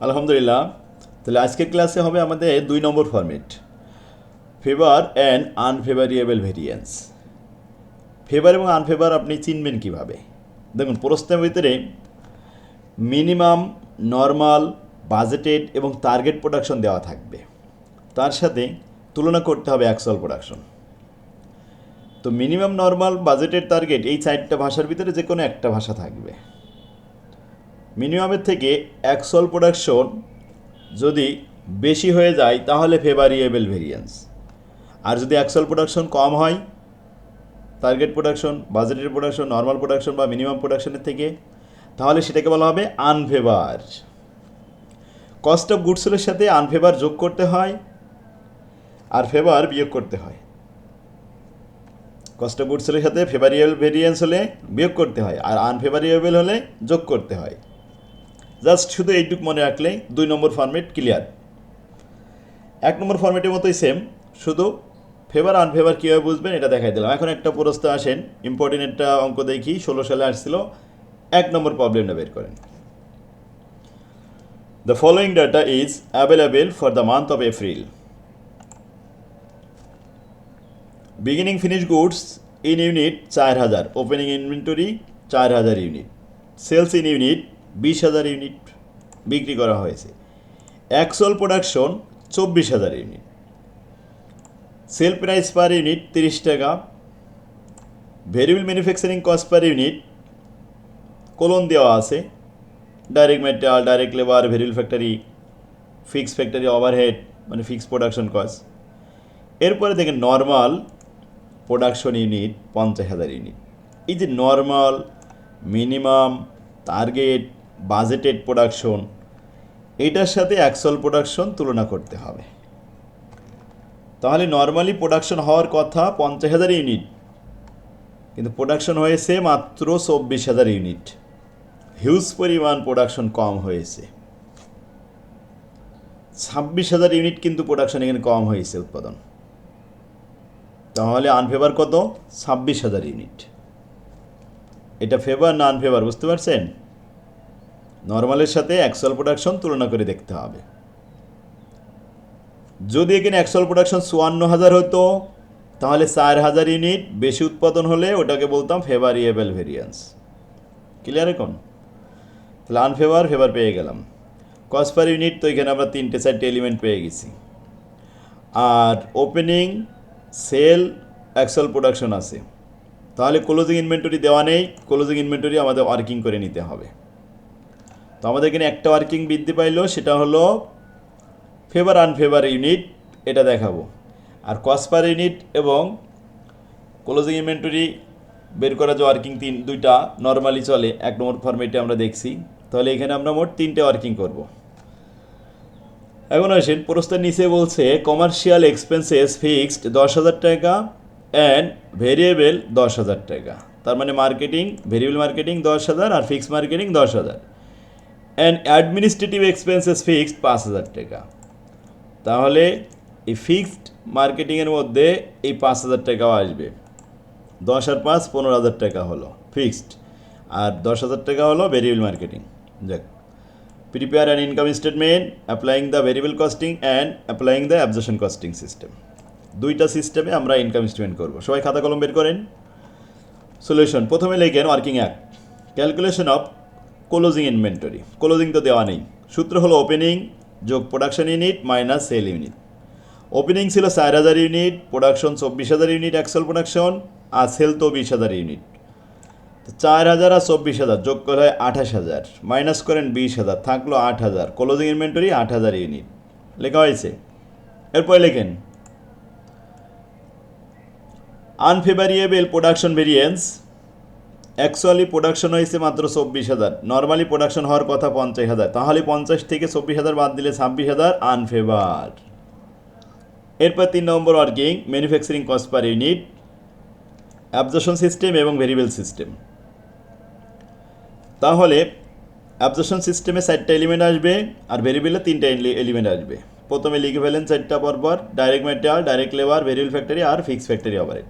আলহামদুলিল্লাহ। তাহলে আজকের ক্লাসে হবে আমাদের দুই নম্বর format favour and unfavourable variance favour এবং আনফেভার আপনি চিনবেন কীভাবে? দেখুন, প্রশ্নের ভিতরে মিনিমাম নর্মাল বাজেটেড এবং টার্গেট প্রোডাকশন দেওয়া থাকবে। তার সাথে তুলনা করতে হবে অ্যাকচুয়াল প্রোডাকশন তো মিনিমাম নর্মাল বাজেটেড টার্গেট এই চারটা ভাষার ভিতরে যে কোনো একটা ভাষা থাকবে। মিনিমামের থেকে অ্যাকচুয়াল প্রোডাকশন যদি বেশি হয়ে যায়, তাহলে ফেভারিয়েবল ভেরিয়েন্স আর যদি অ্যাকচুয়াল প্রোডাকশন কম হয় টার্গেট প্রোডাকশন বাজেটের প্রোডাকশন নর্মাল প্রোডাকশন বা মিনিমাম প্রোডাকশনের থেকে, তাহলে সেটাকে বলা হবে আনফেভার কস্ট অফ গুডসের সাথে আনফেভার যোগ করতে হয়, আর ফেভার বিয়োগ করতে হয়। কস্ট অফ গুডসের সাথে ফেভারিয়েবল ভেরিয়েন্স হলে বিয়োগ করতে হয়, আর আনফেভারিয়েবল হলে যোগ করতে হয়। জাস্ট শুধু এইটুকু মনে রাখলেই দুই নম্বর ফর্মেট ক্লিয়ার এক নম্বর ফর্মেটের মতোই সেম শুধু ফেভার আনফেভার কীভাবে বুঝবেন এটা দেখাই দিলাম। এখন একটা প্রশ্ন আসেন ইম্পর্টেন্ট একটা অঙ্ক দেখি, ষোলো সালে আসছিল, এক নম্বর প্রবলেমটা বের করেন। The following data is available for the month of April beginning finish goods in unit চার হাজার। ওপেনিং ইনভেন্টরি চার হাজার ইউনিট সেলস ইন ইউনিট বিশ হাজার ইউনিট বিক্রি করা হয়েছে। অ্যাকচুয়াল প্রোডাকশন চব্বিশ হাজার unit. Sale price per unit তিরিশ টাকা। Variable manufacturing cost per unit colon দেওয়া আছে। Direct material direct labour variable factory fix factory overhead মানে ফিক্স প্রোডাকশন কস্ট এরপরে দেখেন নর্মাল প্রোডাকশন ইউনিট পঞ্চাশ হাজার ইউনিট। এই যে normal minimum target budgeted production, এটার সাথে অ্যাকচুয়াল প্রোডাকশন তুলনা করতে হবে। তাহলে নর্মালি প্রোডাকশন হওয়ার কথা পঞ্চাশ হাজার ইউনিট, কিন্তু প্রোডাকশন হয়েছে মাত্র চব্বিশ হাজার ইউনিট। হিউজ পরিমাণ প্রোডাকশন কম হয়েছে। ছাব্বিশ হাজার ইউনিট কিন্তু প্রোডাকশন এখানে কম হয়েছে উৎপাদন। তাহলে আনফেভার কত? ছাব্বিশ হাজার ইউনিট। এটা ফেভার না আনফেভার বুঝতে পারছেন? নর্মালের সাথে অ্যাকচুয়াল প্রোডাকশন তুলনা করে দেখতে হবে। যদি এখানে অ্যাকচুয়াল প্রোডাকশন চুয়ান্ন হাজার হতো, তাহলে চার হাজার ইউনিট বেশি উৎপাদন হলে ওটাকে বলতাম ফেভারিয়েবল ভেরিয়েন্স ক্লিয়ার এখন? তাহলে আনফেভার ফেভার পেয়ে গেলাম। কস্ট পার ইউনিট তো এখানে আমরা তিনটে, চারটে এলিমেন্ট পেয়ে গেছি। আর ওপেনিং সেল অ্যাকচুয়াল প্রোডাকশন আছে। তাহলে ক্লোজিং ইনভেন্টরি দেওয়া নেই ক্লোজিং ইনভেন্টরি আমাদের ওয়ার্কিং করে নিতে হবে। তো আমাদের এখানে একটা ওয়ার্কিং বৃদ্ধি পাইলো, সেটা হলো ফেভার আনফেভার ইউনিট এটা দেখাবো। আর কস্ট পার ইউনিট এবং ক্লোজিং ইনভেন্টরি বের করা যে ওয়ার্কিং তিন, দুইটা নর্মালি চলে, এক নম্বর ফর্মেটে আমরা দেখছি। তাহলে এখানে আমরা মোট তিনটে ওয়ার্কিং করব। এখন আসেন প্রস্তার নিচে বলছে কমার্শিয়াল এক্সপেন্সেস ফিক্সড দশ হাজার টাকা অ্যান্ড ভেরিয়েবল দশ হাজার টাকা। তার মানে মার্কেটিং ভেরিয়েবল মার্কেটিং দশ হাজার আর ফিক্সড মার্কেটিং দশ হাজার। অ্যান্ড অ্যাডমিনিস্ট্রেটিভ এক্সপেন্সেস ফিক্সড পাঁচ হাজার টাকা। তাহলে এই ফিক্সড মার্কেটিংয়ের মধ্যে এই পাঁচ হাজার টাকাও আসবে। দশ আর পাঁচ, পনেরো হাজার টাকা হলো ফিক্সড আর দশ হাজার টাকা হলো ভেরিয়েবল মার্কেটিং যাক prepare an income statement applying the variable costing and applying the absorption costing system দুইটা সিস্টেমে আমরা ইনকাম স্টেটমেন্ট করব। সবাই খাতা কলম বের করেন। সলিউশন প্রথমে লেখেন working act calculation of closing inventory closing তো দেওয়া নেই। সূত্র হলো ওপেনিং যোগ production unit minus sale unit opening ছিল চার হাজার ইউনিট প্রোডাকশন চব্বিশ হাজার ইউনিট অ্যাক্সেল প্রোডাকশন আর সেল তো বিশ হাজার ইউনিট তো চার হাজার আর চব্বিশ হাজার যোগ করা হয় আঠাশ হাজার। মাইনাস করেন বিশ হাজার, থাকল আট হাজার। ক্লোজিং ইনভেন্টরি আট হাজার ইউনিট লেখা হয়েছে। এরপরে লেখেন unfavourable production variance actually production হয়েছে মাত্র চব্বিশ হাজার। নর্মালি প্রোডাকশন হওয়ার কথা পঞ্চাশ হাজার। তাহলে পঞ্চাশ থেকে চব্বিশ হাজার বাদ দিলে ছাব্বিশ হাজার আনফেভার এরপর তিন নম্বর working manufacturing cost per unit absorption system এবং ভেরিয়েবল সিস্টেম তাহলে অ্যাবজেশন সিস্টেমে চারটা এলিমেন্ট আসবে আর ভেরিয়েবলে তিনটা এলিমেন্ট আসবে। প্রথমে লিখে ফেলেন চারটা পরপর direct material direct labour variable factory আর fix factory overhead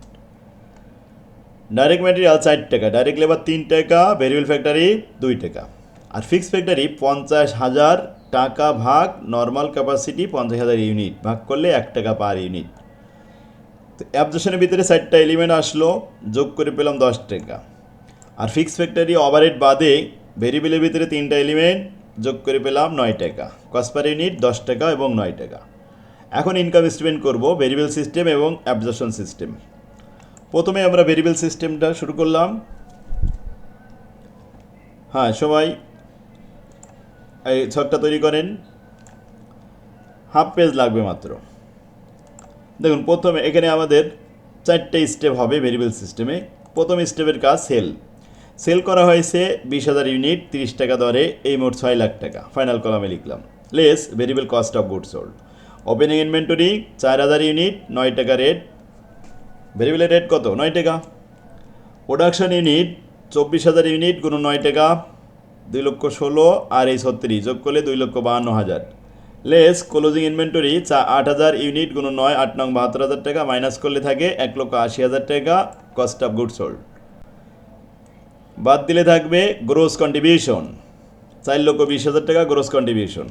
direct material চার টাকা ডাইরেক্ট লেবার তিন টাকা ভেরিয়েবল ফ্যাক্টরি দুই টাকা। আর ফিক্স ফ্যাক্টরি পঞ্চাশ হাজার টাকা ভাগ নর্মাল ক্যাপাসিটি পঞ্চাশ হাজার ইউনিট ভাগ করলে এক টাকা পার ইউনিট তো অ্যাবজেশনের ভিতরে চারটা এলিমেন্ট আসলো, যোগ করে পেলাম দশ টাকা। আর ফিক্স ফ্যাক্টরি ওভারহেড বাদে ভেরিয়েবলের ভিতরে তিনটা এলিমেন্ট যোগ করে পেলাম নয় টাকা। কস্ট পার ইউনিট দশ টাকা এবং নয় টাকা। এখন ইনকাম স্টেটমেন্ট করব ভেরিয়েবল সিস্টেম এবং অ্যাবজেশন সিস্টেম প্রথমে আমরা ভেরিয়েবল সিস্টেমটা শুরু করলাম। হ্যাঁ সবাই এই ছকটা তৈরি করেন। হাফ পেজ লাগবে মাত্র। দেখুন, প্রথমে এখানে আমাদের চারটে স্টেপ হবে ভেরিয়েবল সিস্টেমে প্রথম স্টেপের কাজ সেল সেল করা হয়েছে বিশ হাজার ইউনিট তিরিশ টাকা দরে, এই মোট ছয় লাখ টাকা। ফাইনাল কলামে লিখলাম। Less variable cost of good sold opening inventory চার হাজার ইউনিট নয় টাকা রেট ভেরিয়েবলের রেট কত? নয় টাকা। প্রোডাকশান ইউনিট চব্বিশ হাজার ইউনিট গুণ নয় টাকা, দুই লক্ষ ষোলো আর এই ছত্রিশ, যোগ করলে দুই লক্ষ বাহান্ন হাজার। লেস ক্লোজিং ইনভেন্টরি চা আট হাজার ইউনিট গুণ নয়, আট নং বাহাত্তর হাজার টাকা মাইনাস করলে থাকে এক লক্ষ আশি হাজার টাকা কস্ট অফ গুড সোল্ড বাদ দিলে থাকবে গ্রোস কন্ট্রিবিউশন চার লক্ষ বিশ হাজার টাকা গ্রোস কন্ট্রিবিউশন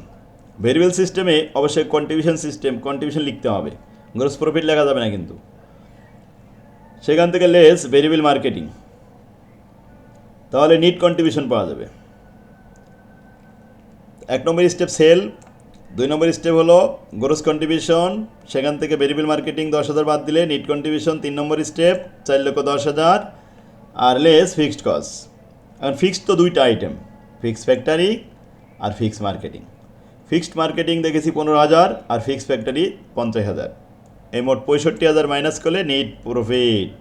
ভেরিয়েবল সিস্টেমে অবশ্যই কন্ট্রিবিউশন সিস্টেম কন্ট্রিবিউশন লিখতে হবে। গ্রোস প্রফিট লেখা যাবে না কিন্তু। সেখান থেকে লেস ভেরিয়েবল মার্কেটিং। তাহলে নিট কন্ট্রিবিউশন পাওয়া যাবে। এক নম্বর স্টেপ সেল, দুই নম্বর স্টেপ হলো গ্রোস কন্ট্রিবিউশন। সেখান থেকে ভেরিয়েবল মার্কেটিং দশ হাজার বাদ দিলে নিট কন্ট্রিবিউশন তিন নম্বর স্টেপ, চার লক্ষ দশ হাজার। আর লেস, ফিক্সড কস্ট। এখন ফিক্সড তো দুইটা আইটেম, ফিক্সড ফ্যাক্টরি আর ফিক্সড মার্কেটিং। ফিক্সড মার্কেটিং দেখেছি পনেরো হাজার আর ফিক্সড ফ্যাক্টরি পঞ্চাশ হাজার। এই মোট পঁয়ষট্টি হাজার মাইনাস করলে নেট প্রফিট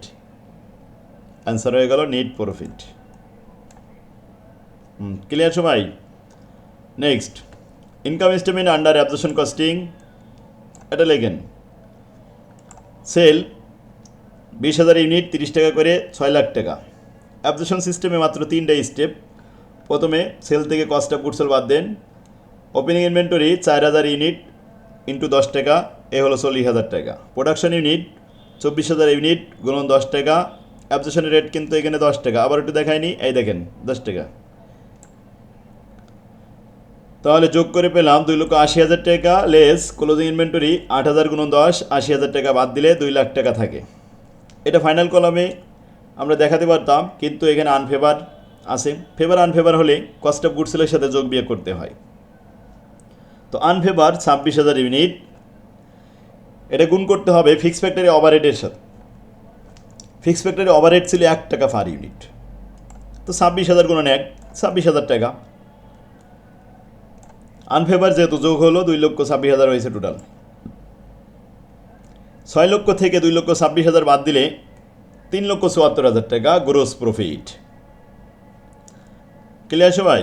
অ্যান্সার হয়ে গেল নিট প্রফিট ক্লিয়ার সবাই? Next income statement under absorption costing এটা লেখেন। সেল বিশ হাজার ইউনিট তিরিশ টাকা করে ছয় লাখ টাকা। অ্যাবজেশন সিস্টেমে মাত্র তিনটা স্টেপ প্রথমে সেল থেকে কস্ট অফ গুডসেল বাদ দেন। ওপেনিং ইনভেন্টরি চার হাজার ইউনিট ইন্টু দশ টাকা। এ হলো চল্লিশ হাজার টাকা। প্রোডাকশন ইউনিট চব্বিশ হাজার ইউনিট গুণন দশ টাকা। অ্যাবজেশনের রেট কিন্তু এখানে দশ টাকা। আবার একটু দেখায়নি এই দেখেন, দশ টাকা। তাহলে যোগ করে পেলাম দুই লক্ষ আশি হাজার টাকা। লেস ক্লোজিং ইনভেন্টরি আট হাজার গুণ দশ, আশি হাজার টাকা বাদ দিলে দুই লাখ টাকা থাকে। এটা ফাইনাল কলামে আমরা দেখাতে পারতাম, কিন্তু এখানে আনফেভার আছে। ফেভার আনফেভার হলে কস্ট অফ গুডসেলের সাথে যোগ বিয়োগ করতে হয়। তো আনফেভার ছাব্বিশ হাজার ইউনিট এটা গুণ করতে হবে ফিক্স ফ্যাক্টরি ওভারহেডের সাথে। ফিক্স ফ্যাক্টরি ওভারহেড ছিল এক টাকা পার ইউনিট তো ছাব্বিশ হাজার গুণন এক, ছাব্বিশ হাজার টাকা। আনফেভার যেহেতু যোগ হলো, দুই লক্ষ ছাব্বিশ হাজার হয়েছে টোটাল ছয় লক্ষ থেকে দুই লক্ষ ছাব্বিশ হাজার বাদ দিলে তিন লক্ষ চুয়াত্তর হাজার টাকা গ্রোস প্রফিট ক্লিয়ার সবাই?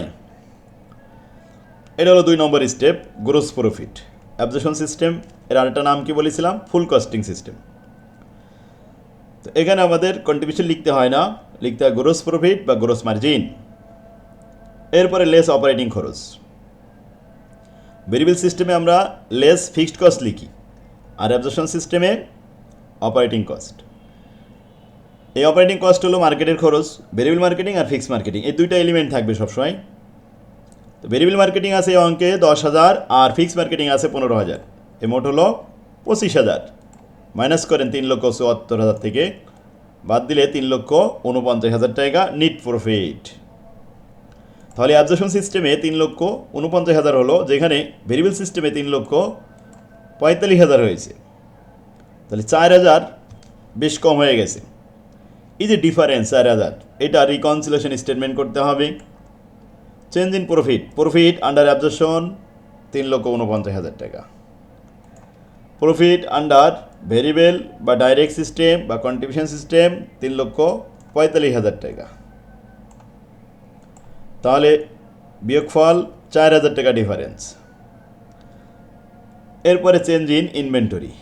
এটা হলো দুই নম্বর step gross profit absorption system, এর আরেকটা নাম কি বলেছিলাম? Full costing system. তো এখানে আমাদের কন্ট্রিবিউশন লিখতে হয় না, লিখতে হয় গ্রোস প্রফিট বা গ্রোস মার্জিন এরপরে লেস অপারেটিং খরচ। ভেরিয়েবল সিস্টেমে আমরা লেস ফিক্সড কস্ট লিখি, আর অ্যাবজেশন সিস্টেমে অপারেটিং কস্ট এই অপারেটিং কস্ট হলো মার্কেটের খরচ ভেরিয়েবল মার্কেটিং আর ফিক্সড মার্কেটিং এই দুইটা এলিমেন্ট থাকবে সবসময়। তো ভেরিয়েবল মার্কেটিং আছে এই অঙ্কে দশ হাজার, আর ফিক্সড মার্কেটিং আছে পনেরো হাজার। এ মোট হলো পঁচিশ হাজার। মাইনাস করেন তিন লক্ষ চুয়াত্তর হাজার থেকে, বাদ দিলে তিন লক্ষ উনপঞ্চাশ হাজার টাকা নিট প্রফিট তাহলে অ্যাবজেশন সিস্টেমে তিন লক্ষ উনপঞ্চাশ হাজার হলো, যেখানে ভেরিয়েবল সিস্টেমে তিন লক্ষ পঁয়তাল্লিশ হাজার হয়েছে। তাহলে চার হাজার বেশ কম হয়ে গেছে। এই যে ডিফারেন্স চার হাজার, এটা রিকনসিলেশন স্টেটমেন্ট করতে হবে। Change in profit profit under absorption তিন লক্ষ উনপঞ্চাশ হাজার টাকা। প্রফিট আন্ডার ভেরিয়েবল বা ডাইরেক্ট সিস্টেম বা কন্ট্রিবিউশন সিস্টেম তিন লক্ষ পঁয়তাল্লিশ হাজার টাকা। তাহলে বিয়োগফল চার হাজার টাকা ডিফারেন্স এরপরে চেঞ্জ ইন ইনভেন্টরি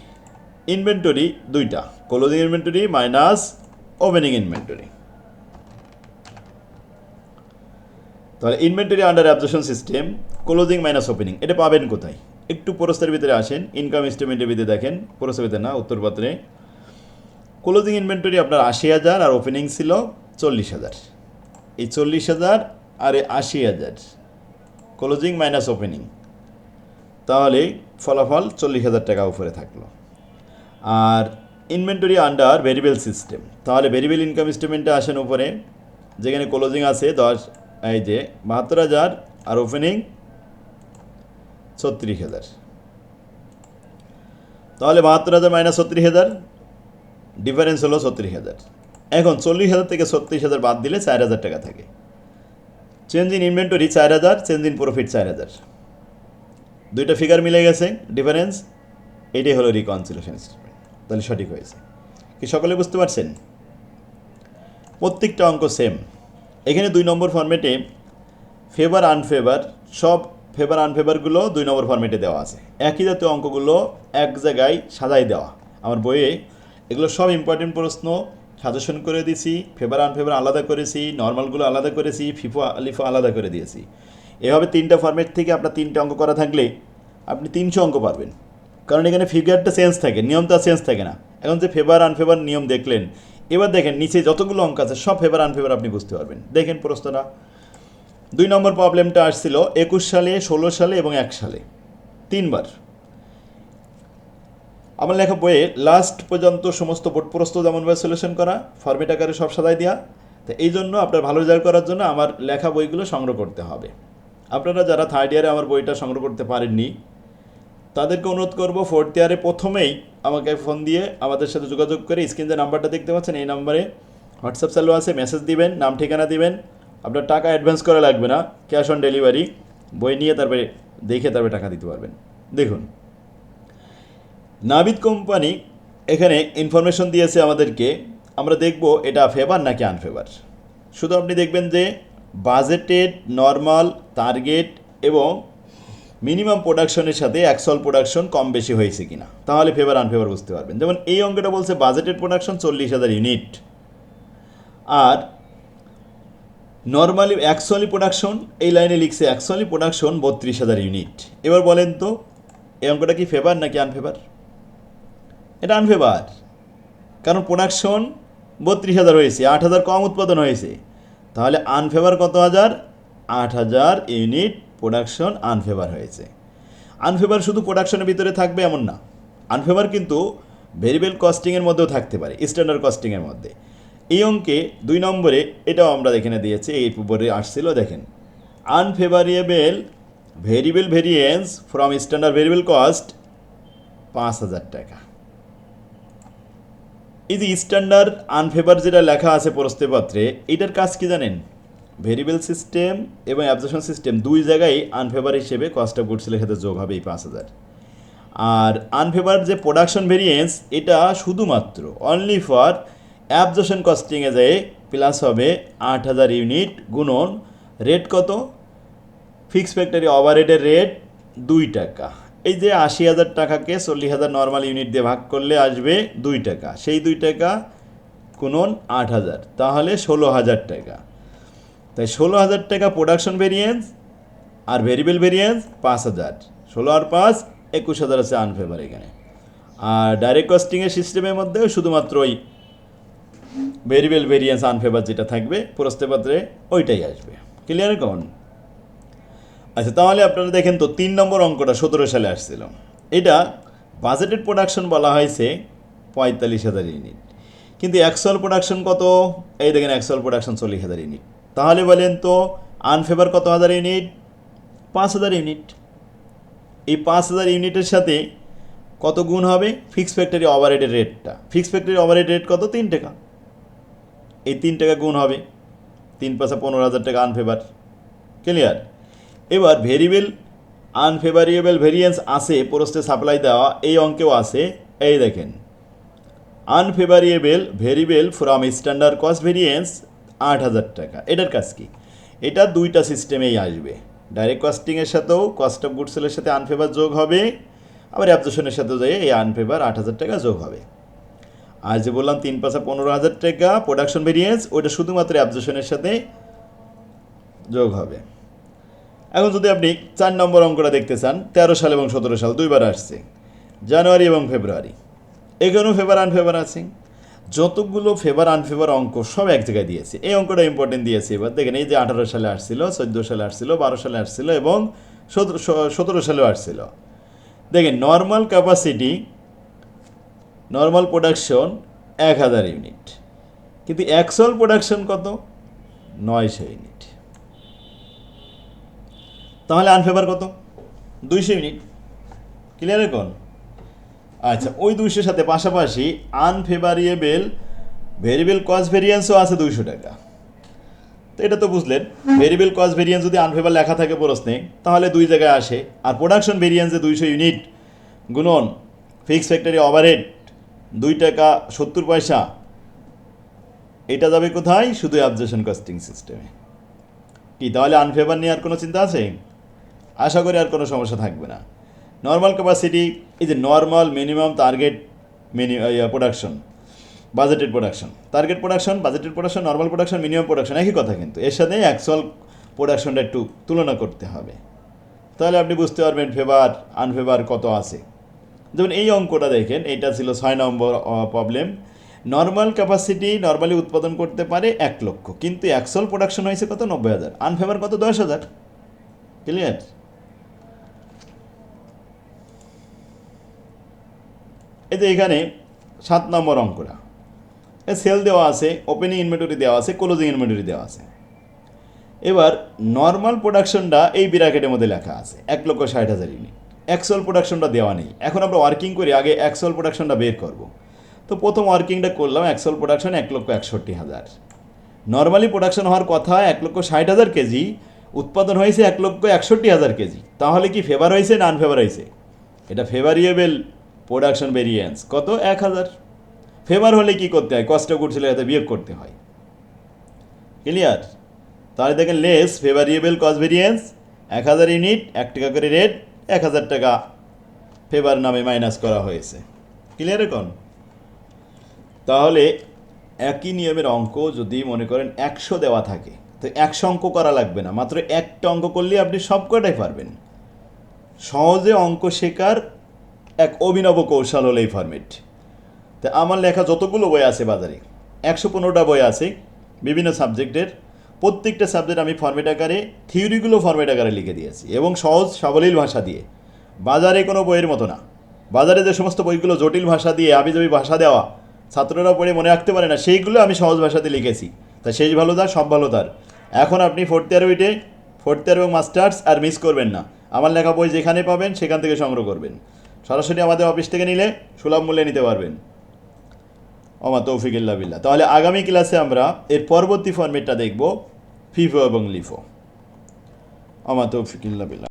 ইনভেন্টরি দুইটা। Closing inventory minus opening inventory তাহলে inventory under absorption system closing minus opening এটা পাবেন কোথায়? একটু প্রস্তার ভিতরে আসেন ইনকাম স্টেটমেন্টের ভিতরে দেখেন প্রস্তার ভিতরে না, উত্তরপত্রে। ক্লোজিং ইনভেন্টরি আপনার আশি হাজার আর ওপেনিং ছিল চল্লিশ হাজার। এই চল্লিশ হাজার আর আশি হাজার ক্লোজিং মাইনাস ওপেনিং তাহলে ফলাফল চল্লিশ হাজার টাকা উপরে থাকল। আর ইনভেন্টরি আন্ডার ভেরিয়েবল সিস্টেম তাহলে ভেরিয়েবল ইনকাম স্টেটমেন্টে আসেন উপরে, যেখানে ক্লোজিং আছে দশ এই যে বাহাত্তর হাজার আর ওপেনিং ছত্রিশ হাজার। তাহলে বাহাত্তর হাজার মাইনাস ছত্রিশ হাজার ডিফারেন্স হলো ছত্রিশ হাজার। এখন চল্লিশ হাজার থেকে ছত্রিশ হাজার বাদ দিলে চার হাজার টাকা থাকে। চেঞ্জ ইন ইনভেন্টরি চার হাজার চেঞ্জ ইন প্রফিট চার হাজার। দুইটা ফিগার মিলে গেছে ডিফারেন্স এটাই হলো রিকনসিলেশন তাহলে সঠিক হয়েছে। কি সকলে বুঝতে পারছেন? প্রত্যেকটা অঙ্ক সেম এখানে দুই নম্বর ফর্মেটে ফেভার আনফেভার সব ফেভার আনফেভারগুলো দুই নম্বর ফর্মেটে দেওয়া আছে। একই জাতীয় অঙ্কগুলো এক জায়গায় সাজাই দেওয়া। আমার বইয়ে এগুলো সব ইম্পর্টেন্ট প্রশ্ন সাজেশন করে দিয়েছি ফেভার আনফেভার আলাদা করেছি নর্মালগুলো আলাদা করেছি ফিফো আলিফো আলাদা করে দিয়েছি। এভাবে তিনটা ফর্মেট থেকে আপনার তিনটে অঙ্ক করা থাকলে আপনি তিনশো অঙ্ক পারবেন। কারণ এখানে ফিগারটা চেঞ্জ থাকে, নিয়মটা চেঞ্জ থাকে না। এখন যে ফেভার আনফেভার নিয়ম দেখলেন এবার দেখেন, নিচে যতগুলো অঙ্ক আছে, সব ফেভার আনফেভার আপনি বুঝতে পারবেন। দেখেন প্রশ্নটা। দুই নম্বর প্রবলেমটা আসছিল একুশ সালে, ষোলো সালে এবং এক সালে। তিনবার। আমার লেখা বইয়ে লাস্ট পর্যন্ত সমস্ত বোর্ড প্রস্তুত যেমনভাবে সলিউশন করা ফর্মেট আকারে সব সাজাই দেওয়া তো এই জন্য আপনার ভালো রেজাল্ট করার জন্য আমার লেখা বইগুলো সংগ্রহ করতে হবে। আপনারা যারা থার্ড ইয়ারে আমার বইটা সংগ্রহ করতে পারেননি, তাদেরকে অনুরোধ করব ফোর্থ ইয়ারে প্রথমেই আমাকে ফোন দিয়ে আমাদের সাথে যোগাযোগ করে স্ক্রিন যে নাম্বারটা দেখতে পাচ্ছেন, এই নাম্বারে হোয়াটসঅ্যাপ চালু আছে, মেসেজ দিবেন, নাম, ঠিকানা দিবেন। আপনার টাকা অ্যাডভান্স করা লাগবে না ক্যাশ অন ডেলিভারি বই নিয়ে তারপরে দেখে তারপরে টাকা দিতে পারবেন। দেখুন, নাবিদ কোম্পানি এখানে ইনফরমেশন দিয়েছে আমাদেরকে, আমরা দেখব এটা ফেভার নাকি আনফেভার শুধু আপনি দেখবেন যে বাজেটেড নর্মাল টার্গেট এবং মিনিমাম প্রোডাকশনের সাথে অ্যাকচুয়াল প্রোডাকশন কম বেশি হয়েছে কিনা? তাহলে ফেভার আনফেভার বুঝতে পারবেন। যেমন এই অঙ্কটা বলছে বাজেটেড প্রোডাকশন চল্লিশ হাজার ইউনিট আর নর্মালি অ্যাকচুয়ালি প্রোডাকশন এই লাইনে লিখছে অ্যাকচুয়ালি প্রোডাকশন বত্রিশ হাজার ইউনিট এবার বলেন তো, এই অঙ্কটা কি ফেভার নাকি আনফেভার এটা আনফেভার কারণ প্রোডাকশন বত্রিশ হাজার হয়েছে, আট হাজার কম উৎপাদন হয়েছে। তাহলে আনফেভার কত হাজার? আট হাজার ইউনিট প্রোডাকশন আনফেভার হয়েছে। আনফেভার শুধু প্রোডাকশনের ভিতরে থাকবে এমন না। আনফেভার কিন্তু ভেরিয়েবল কস্টিংয়ের মধ্যেও থাকতে পারে স্ট্যান্ডার্ড কস্টিংয়ের মধ্যে। এই অঙ্কে দুই নম্বরে এটাও আমরা এখানে দিয়েছি, এই উপরে আসছিল, দেখেন। Unfavourable variable variance from standard variable cost পাঁচ হাজার টাকা। এই যে স্ট্যান্ডার্ড আনফেভার যেটা লেখা আছে প্রস্তুতিপত্রে এটার কাজ কি জানেন? ভেরিয়েবল সিস্টেম এবং অ্যাবজর্পশন সিস্টেম দুই জায়গায় আনফেভার হিসেবে কস্ট অফ গুডসের সাথে যোগ হবে এই পাঁচ হাজার। আর আনফেভার যে প্রোডাকশন ভেরিয়েন্স এটা শুধুমাত্র অনলি ফর অ্যাবজর্পশন কস্টিংয়ে যায় প্লাস হবে আট হাজার ইউনিট গুণন রেট কত? ফিক্স ফ্যাক্টরি ওভারহেডের রেট দুই টাকা। এই যে আশি হাজার টাকাকে চল্লিশ হাজার নর্মাল ইউনিট দিয়ে ভাগ করলে আসবে দুই টাকা। সেই দুই টাকা কোনন আট হাজার। তাহলে ষোলো হাজার টাকা। তাই ষোলো হাজার টাকা প্রোডাকশন ভেরিয়েন্স আর ভেরিয়েবল ভেরিয়েন্স পাঁচ হাজার। ষোলো আর পাঁচ, একুশ হাজার আছে আনফেভার এখানে। আর ডাইরেক্ট কস্টিংয়ের সিস্টেমের মধ্যেও শুধুমাত্র ওই ভেরিয়েবল ভেরিয়েন্স আনফেভার যেটা থাকবে প্রস্তাবপত্রে ওইটাই আসবে। ক্লিয়ার কোন আচ্ছা তাহলে আপনারা দেখেন তো তিন নম্বর অঙ্কটা সতেরো সালে আসছিল। এটা বাজেটেড প্রোডাকশন বলা হয়েছে পঁয়তাল্লিশ হাজার ইউনিট। কিন্তু অ্যাকচুয়াল প্রোডাকশন কত? এই দেখেন অ্যাকচুয়াল প্রোডাকশন চল্লিশ হাজার ইউনিট। তাহলে বলেন তো আনফেভার কত হাজার ইউনিট? পাঁচ হাজার ইউনিট। এই পাঁচ হাজার ইউনিটের সাথে কত গুণ হবে? ফিক্স ফ্যাক্টরি ওভারহেডের রেটটা ফিক্স ফ্যাক্টরি ওভারহেড রেট কত? তিন টাকা। এই তিন টাকা গুণ হবে। তিন পাঁচা পনেরো হাজার টাকা আনফেভার ক্লিয়ার এবার ভেরিয়েবল আনফেভারিয়েবল ভেরিয়েন্স আছে পোস্টে সাপ্লাই দেওয়া, এই অঙ্কেও আছে। এই দেখেন। Unfavourable variable from standard cost variance আট হাজার টাকা। এটার কাজ কি? এটা দুইটা সিস্টেমেই আসবে। ডাইরেক্ট কস্টিংয়ের সাথেও কস্ট অফ গুডসেলের সাথে আনফেভার যোগ হবে, আবার অ্যাবজেশনের সাথেও যাই এই আনফেভার আট হাজার টাকা যোগ হবে। আর যে বললাম, তিন পাঁচা পনেরো হাজার টাকা প্রোডাকশন ভেরিয়েন্স ওইটা শুধুমাত্র অ্যাবজেশনের সাথে যোগ হবে। এখন যদি আপনি চার নম্বর অঙ্কটা দেখতে চান, তেরো সাল এবং সতেরো সাল, দুইবার আসছে। জানুয়ারি এবং ফেব্রুয়ারি। এখানেও ফেভার আনফেভার আছে। যতগুলো ফেভার আনফেভার অঙ্ক সব এক জায়গায় দিয়েছে। এই অঙ্কটা ইম্পর্টেন্ট দিয়েছে এবার। দেখেন, এই যে আঠারো সালে আসছিল, চোদ্দ সালে আসছিল, বারো সালে আসছিল এবং সতেরো সালেও আসছিল। দেখেন নর্মাল ক্যাপাসিটি নর্মাল প্রোডাকশন এক হাজার ইউনিট কিন্তু অ্যাকচুয়াল প্রোডাকশন কত? নয়শো ইউনিট তাহলে আনফেভার কত? দুইশো ইউনিট ক্লিয়ার এখন? আচ্ছা ওই দুইশোর সাথে পাশাপাশি আনফেভারিয়েবেল ভেরিয়েবল কস্ট ভেরিয়েন্সও আছে দুইশো টাকা। তো এটা তো বুঝলেন ভেরিয়েবল কস্ট ভেরিয়েন্স যদি আনফেভার লেখা থাকে প্রশ্নে, তাহলে দুই জায়গায় আসে। আর প্রোডাকশন ভেরিয়েন্সে দুইশো ইউনিট গুণন ফিক্স ফ্যাক্টরি ওভারহেড দুই টাকা সত্তর পয়সা। এটা যাবে কোথায়? শুধু অবজেকশন কস্টিং সিস্টেমে কি, তাহলে আনফেভার নিয়ে আর কোনো চিন্তা আছে? আশা করি আর কোনো সমস্যা থাকবে না। নর্মাল ক্যাপাসিটি এই যে normal minimum target mini production budgeted production target production budgeted production normal production minimum production একই কথা কিন্তু। এর সাথে অ্যাকচুয়াল প্রোডাকশনটা একটু তুলনা করতে হবে। তাহলে আপনি বুঝতে পারবেন ফেভার আনফেভার কত আছে। যেমন এই অঙ্কটা দেখেন, এটা ছিল ছয় নম্বর প্রবলেম নর্মাল ক্যাপাসিটি নর্মালি উৎপাদন করতে পারে এক লক্ষ। কিন্তু অ্যাকচুয়াল প্রোডাকশন হয়েছে কত? নব্বই হাজার। আনফেভার কত? দশ হাজার। ক্লিয়ার যে এখানে সাত নম্বর অঙ্কটা সেল দেওয়া আছে ওপেনিং ইনভেন্টরি দেওয়া আছে ক্লোজিং ইনভেন্টরি দেওয়া আছে। এবার নর্মাল প্রোডাকশনটা এই বিরাকেটের মধ্যে লেখা আছে, এক লক্ষ ষাট হাজার ইউনিট অ্যাকচুয়াল প্রোডাকশনটা দেওয়া নেই। এখন আমরা ওয়ার্কিং করি আগে অ্যাকচুয়াল প্রোডাকশনটা বের করব। তো প্রথম ওয়ার্কিংটা করলাম অ্যাকচুয়াল প্রোডাকশন এক লক্ষ একষট্টি হাজার। নর্মালি প্রোডাকশন হওয়ার কথা, এক লক্ষ ষাট হাজার কেজি, উৎপাদন হয়েছে এক লক্ষ একষট্টি হাজার কেজি। তাহলে কি ফেভার হয়েছে না আনফেভার হয়েছে? এটা ফেভারিয়েবল প্রোডাকশন ভেরিয়েন্স কত? এক হাজার। ফেভার হলে কি করতে হয়? কষ্ট করছিল এতে বিয়োগ করতে হয়। ক্লিয়ার তাহলে দেখেন লেস ফেভারিয়েবল কস্ট ভেরিয়েন্স এক হাজার ইউনিট এক টাকা করে রেট এক হাজার টাকা ফেভার নামে মাইনাস করা হয়েছে। ক্লিয়ার এখন? তাহলে একই নিয়মের অঙ্ক যদি মনে করেন একশো দেওয়া থাকে, তো একশো অঙ্ক করা লাগবে না। মাত্র একটা অঙ্ক করলে আপনি সব কটাই পারবেন। সহজে অঙ্ক শেখার এক অভিনব কৌশল হলো এই ফরম্যাট তা আমার লেখা যতগুলো বই আছে বাজারে, একশো পনেরোটা বই আছে, বিভিন্ন সাবজেক্টের প্রত্যেকটা সাবজেক্ট আমি ফর্মেট আকারে থিওরিগুলো ফর্মেট আকারে লিখে দিয়েছি এবং সহজ, সাবলীল ভাষা দিয়ে। বাজারে কোনো বইয়ের মতো না। বাজারে যে সমস্ত বইগুলো জটিল ভাষা দিয়ে, আবিজবি ভাষা দেওয়া, ছাত্ররা পড়ে মনে রাখতে পারে না, সেইগুলো আমি সহজ ভাষাতে লিখেছি। তা শেষ ভালো তার, সব ভালো তার। এখন আপনি ফোর্থ ইয়ার উইটে ফোর্থ ইয়ার এবং মাস্টার্স আর মিস করবেন না। আমার লেখা বই যেখানে পাবেন, সেখান থেকে সংগ্রহ করবেন। সরাসরি আমাদের অফিস থেকে নিলে সুলভ মূল্যে নিতে পারবেন। অমা তৌফিকুল্লাহ বিল্লাহ। তাহলে আগামী ক্লাসে আমরা এর পরবর্তী ফর্মেটটা দেখব ফিফো এবং লিফো অমা তৌফিকুল্লাহ বিল্লাহ।